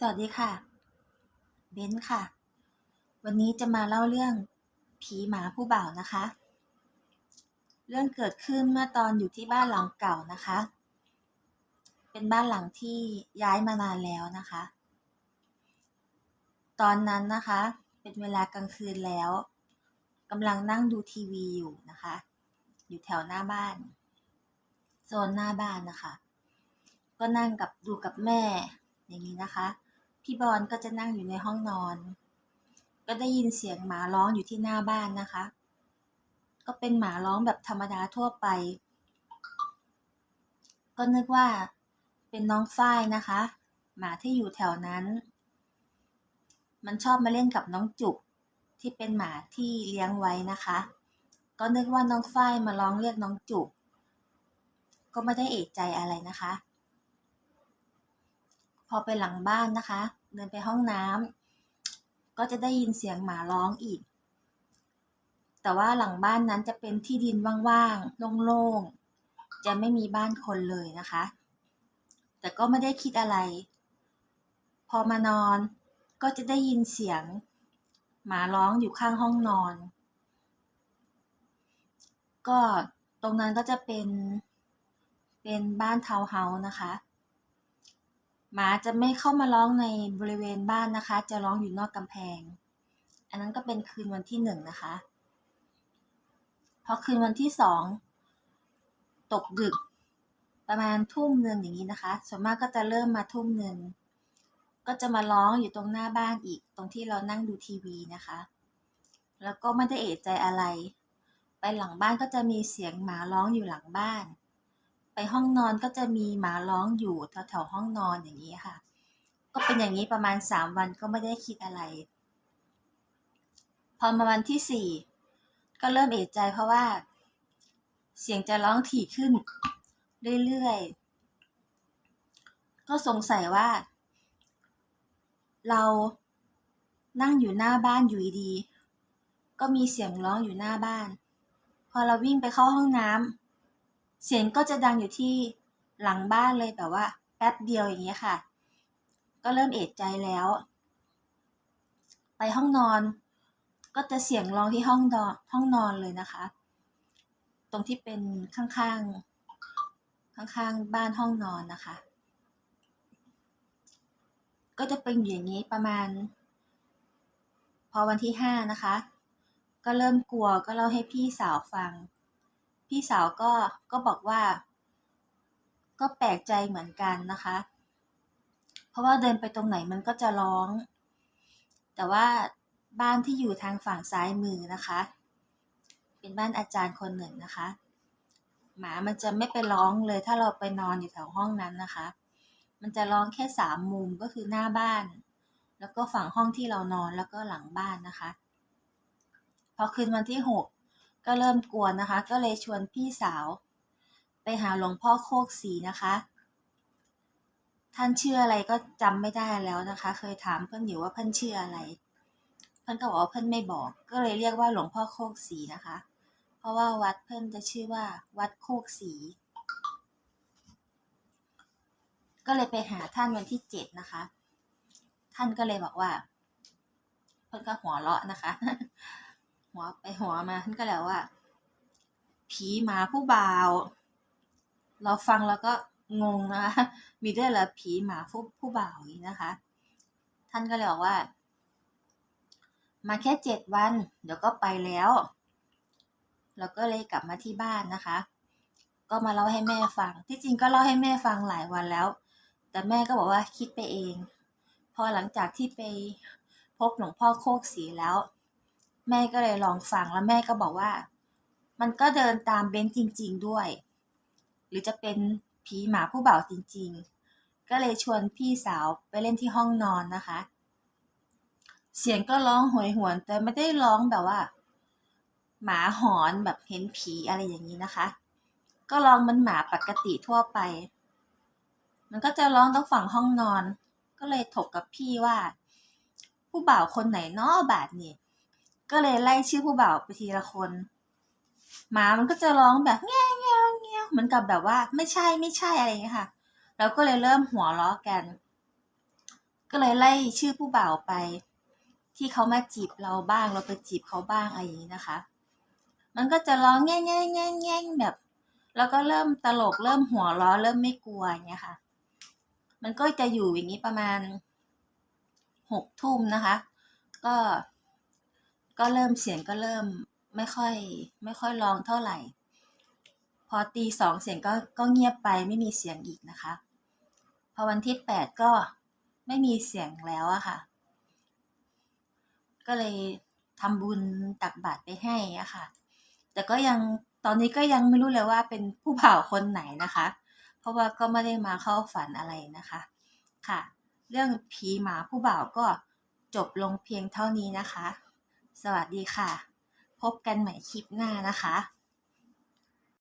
สวัสดีค่ะ เบนค่ะ วันนี้จะมาเล่าเรื่องผีหมาผู้บ่าวนะคะ เรื่องเกิดขึ้นเมื่อตอนอยู่ที่บ้านหลังเก่านะคะ เป็นบ้านหลังที่ย้ายมานานแล้วนะคะ ตอนนั้นนะคะ เป็นเวลากลางคืนแล้วกำลังนั่งดูทีวีอยู่นะคะ อยู่แถวหน้าบ้านโซนหน้าบ้านนะคะ ก็นั่งกับดูกับแม่อย่างนี้นะคะ พี่บอลก็จะนั่งอยู่ในห้องนอน ก็ได้ยินเสียงหมาร้องอยู่ที่หน้าบ้านนะคะ ก็เป็นหมาร้องแบบธรรมดาทั่วไป ก็นึกว่าเป็นน้องฝ้ายนะคะ หมาที่อยู่แถวนั้น มันชอบมาเล่นกับน้องจุกที่เป็นหมาที่เลี้ยงไว้นะคะ ก็นึกว่าน้องฝ้ายมาร้องเรียกน้องจุก ก็ไม่ได้เอะใจอะไรนะคะ พอไปหลังบ้านนะคะ เดินไปห้องน้ำก็จะได้ยินเสียงหมาร้องอีก แต่ว่าหลังบ้านนั้นจะเป็นที่ดินว่างๆโล่งๆจะไม่มีบ้านคนเลยนะคะ แต่ก็ไม่ได้คิดอะไร พอมานอนก็จะได้ยินเสียงหมาร้องอยู่ข้างห้องนอน ก็ตรงนั้นก็จะเป็นเป็นบ้านทาวน์เฮาส์นะคะ หมาจะไม่เข้ามาร้องในบริเวณบ้านนะคะ จะร้องอยู่นอกกำแพง อันนั้นก็เป็นคืนวันที่หนึ่งนะคะ พอคืนวันที่สองตกดึกประมาณทุ่มหนึ่งอย่างนี้นะคะ ส่วนมากก็จะเริ่มมาทุ่มหนึ่งก็จะมาร้องอยู่ตรงหน้าบ้านอีก ตรงที่เรานั่งดูทีวีนะคะ แล้วก็ไม่ได้เอะใจอะไร ไปหลังบ้านก็จะมีเสียงหมาร้องอยู่หลังบ้าน ไปห้องนอนก็จะมีหมาร้องอยู่แถวๆห้องนอนอย่างนี้ค่ะ ก็เป็นอย่างนี้ประมาณสามวันก็ไม่ได้คิดอะไร พอมาวันที่สี่ก็เริ่มเอะใจเพราะว่า เสียงจะร้องถี่ขึ้น เรื่อยๆ ก็สงสัยว่า เรานั่งอยู่หน้าบ้านอยู่ดี ก็มีเสียงร้องอยู่หน้าบ้าน พอเราวิ่งไปเข้าห้องน้ำ เสียงก็จะดังอยู่ที่หลังบ้านเลยแบบว่า แป๊บเดียวอย่างเงี้ยค่ะ ก็เริ่มเอะใจแล้ว ไปห้องนอน ก็จะเสียงร้องที่ห้องนอนห้องนอนเลยนะคะ ตรงที่เป็นข้างๆข้างๆบ้านห้องนอนนะคะ ก็จะเป็นอย่างนี้ประมาณ พอวันที่ห้านะคะ ก็เริ่มกลัวก็เล่าให้พี่สาวฟัง พี่สาวก็ก็บอกว่า ก็แปลกใจเหมือนกันนะคะ เพราะว่าเดินไปตรงไหนมันก็จะร้อง แต่ว่าบ้านที่อยู่ทางฝั่งซ้ายมือนะคะ เป็นบ้านอาจารย์คนหนึ่งนะคะ หมามันจะไม่ไปร้องเลยถ้าเราไปนอนอยู่แถวห้องนั้นนะคะ มันจะร้องแค่สามมุมก็คือหน้าบ้าน แล้วก็ฝั่งห้องที่เรานอนแล้วก็หลังบ้านนะคะ พอคืนวันที่หก ก็เริ่มกลัวนะคะ ก็เลยชวนพี่สาว ไปหาหลวงพ่อโคกศรีนะคะ ท่านชื่ออะไรก็จำไม่ได้แล้วนะคะ เคยถามเพื่อนอยู่ว่าเพื่อนชื่ออะไร เพื่อนก็บอกว่าเพื่อนไม่บอก ก็เลยเรียกว่าหลวงพ่อโคกศรีนะคะ เพราะว่าวัดเพื่อนจะชื่อว่า วัดโคกศรีก็เลยไปหาท่านวันที่เจ็ดนะคะ ท่านก็เลยบอกว่า เพื่อนก็หัวเราะนะคะ หัวไปหัวมาท่านก็แล้วว่าผีหมาผู้บ่าว เราฟังแล้วก็งงนะคะมีด้วยเหรอผีหมาผู้ผู้บ่าวนี้นะคะ ท่านก็เลยบอกว่า มาแค่เจ็ดวัน เดี๋ยวก็ไปแล้วแล้วก็เลยกลับมาที่บ้านนะคะ ก็มาเล่าให้แม่ฟัง ที่จริงก็เล่าให้แม่ฟังหลายวันแล้ว แต่แม่ก็บอกว่าคิดไปเอง พอหลังจากที่ไปพบหลวงพ่อโคกศรีแล้ว แม่ก็เลยลองฟังแล้วแม่ก็บอกว่า มันก็เดินตามเบนซ์จริง ๆด้วย หรือจะเป็นผีหมาผู้บ่าวจริง ๆ ก็เลยชวนพี่สาวไปเล่นที่ห้องนอนนะคะ เสียงก็ร้องโหยหวน แต่ไม่ได้ร้องแบบว่า หมาหอนแบบเห็นผีอะไรอย่างนี้นะคะ ก็ร้องเหมันหมาปกติทั่วไป มันก็จะร้องต้องฝั่งห้องนอน ก็เลยถกกับพี่ว่า ผู้บ่าวคนไหนเนาะบาทนี่ ก็เลยไล่ชื่อผู้บ่าวไปทีละคนหมามันก็จะร้องแบบแง่แง่แง่เหมือนกับแบบว่า ไม่ใช่ไม่ใช่อะไรอย่างเงี้ยค่ะแล้วก็เลยเริ่มหัวเราะกัน ก็เลยไล่ชื่อผู้บ่าวไป ที่เขามาจีบเราบ้างเราไปจีบเขาบ้างอะไรอย่างนี้นะคะ มันก็จะร้องแง่แง่แง่แง่แบบ แล้วก็เริ่มตลกเริ่มหัวเราะเริ่มไม่กลัวอย่างเงี้ยค่ะ มันก็จะอยู่อย่างนี้ประมาณหกทุ่มนะคะ ก็ ก็เริ่มเสียงก็เริ่มไม่ค่อย ไม่ค่อยร้องเท่าไหร่ พอตีสองเสียงก็ก็เงียบไปไม่มีเสียงอีกนะคะ พอวันที่แปดก็ไม่มีเสียงแล้วอะค่ะ ก็เลยทำบุญตักบาตรไปให้อะค่ะ แต่ก็ยังตอนนี้ก็ยังไม่รู้เลยว่าเป็นผู้บ่าคนไหนนะคะ เพราะว่าก็ไม่ได้มาเข้าฝันอะไรนะคะค่ะ เรื่องผีหมาผู้บ่าวก็จบลงเพียงเท่านี้นะคะ สวัสดีค่ะ พบกันใหม่คลิปหน้านะคะ